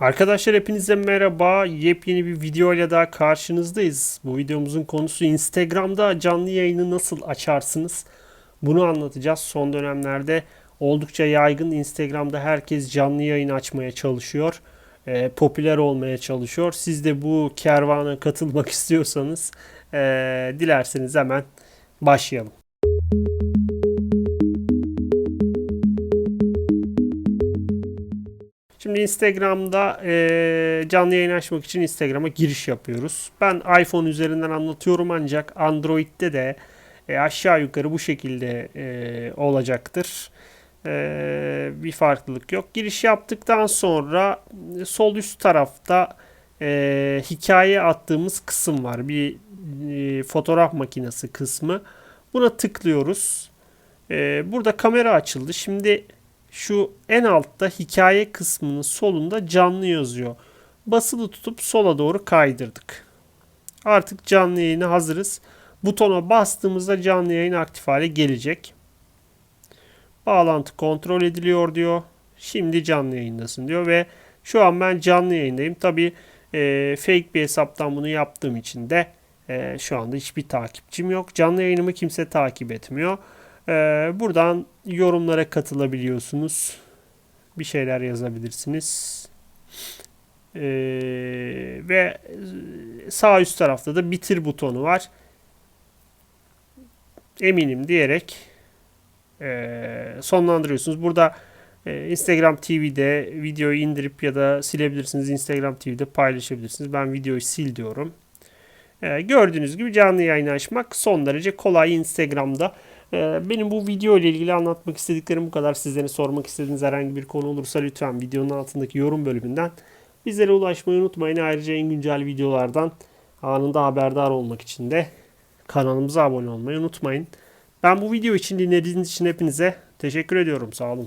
Arkadaşlar hepinize merhaba. Yepyeni bir video ile daha karşınızdayız. Bu videomuzun konusu Instagram'da canlı yayını nasıl açarsınız? Bunu anlatacağız. Son dönemlerde oldukça yaygın Instagram'da herkes canlı yayın açmaya çalışıyor. Ee, popüler olmaya çalışıyor. Siz de bu kervana katılmak istiyorsanız ee, dilerseniz hemen başlayalım. Şimdi Instagram'da e, canlı yayın açmak için Instagram'a giriş yapıyoruz. Ben iPhone üzerinden anlatıyorum ancak Android'de de e, aşağı yukarı bu şekilde e, olacaktır. E, bir farklılık yok. Giriş yaptıktan sonra sol üst tarafta e, hikaye attığımız kısım var. Bir e, fotoğraf makinesi kısmı. Buna tıklıyoruz. E, burada kamera açıldı. Şimdi şu en altta hikaye kısmının solunda canlı yazıyor. Basılı tutup sola doğru kaydırdık. Artık canlı yayına hazırız. Butona bastığımızda canlı yayın aktif hale gelecek. Bağlantı kontrol ediliyor diyor. Şimdi canlı yayındasın diyor ve şu an ben canlı yayındayım. Tabi e, fake bir hesaptan bunu yaptığım için de e, şu anda hiçbir takipçim yok. Canlı yayınımı kimse takip etmiyor. Ee, buradan yorumlara katılabiliyorsunuz. Bir şeyler yazabilirsiniz. Ee, ve sağ üst tarafta da bitir butonu var. Eminim diyerek e, sonlandırıyorsunuz. Burada e, Instagram TV'de videoyu indirip ya da silebilirsiniz. Instagram TV'de paylaşabilirsiniz. Ben videoyu sil diyorum. E, gördüğünüz gibi canlı yayın açmak son derece kolay Instagram'da. Ee, Benim bu video ile ilgili anlatmak istediklerim bu kadar. Sizlerin sormak istediğiniz herhangi bir konu olursa lütfen videonun altındaki yorum bölümünden bizlere ulaşmayı unutmayın. Ayrıca en güncel videolardan anında haberdar olmak için de kanalımıza abone olmayı unutmayın. Ben bu video için dinlediğiniz için hepinize teşekkür ediyorum. Sağ olun.